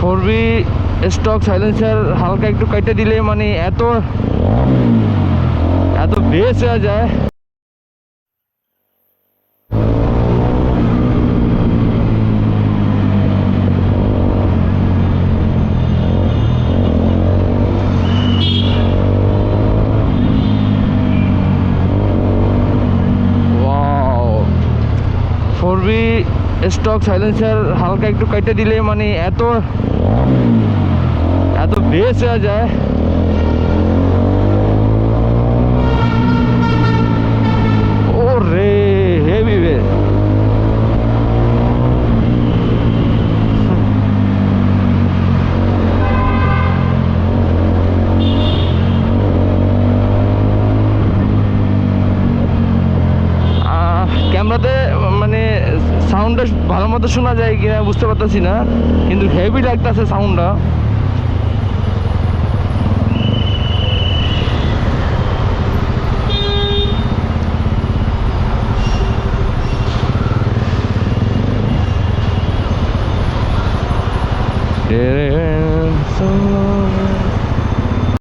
Four B stock silencer হালকা একটু কেটে দিলে মানে এত এত হয়ে যায়। ফোর বি স্টক সাইলেন্সার হালকা একটু কেটে দিলে মানে এত এত বেস যায়। ক্যামেরাতে মানে সাউন্ডটা ভালো মতো শোনা যায় কিনা বুঝতে পারতেছি না, কিন্তু হেভি লাগতেছে সাউন্ডটা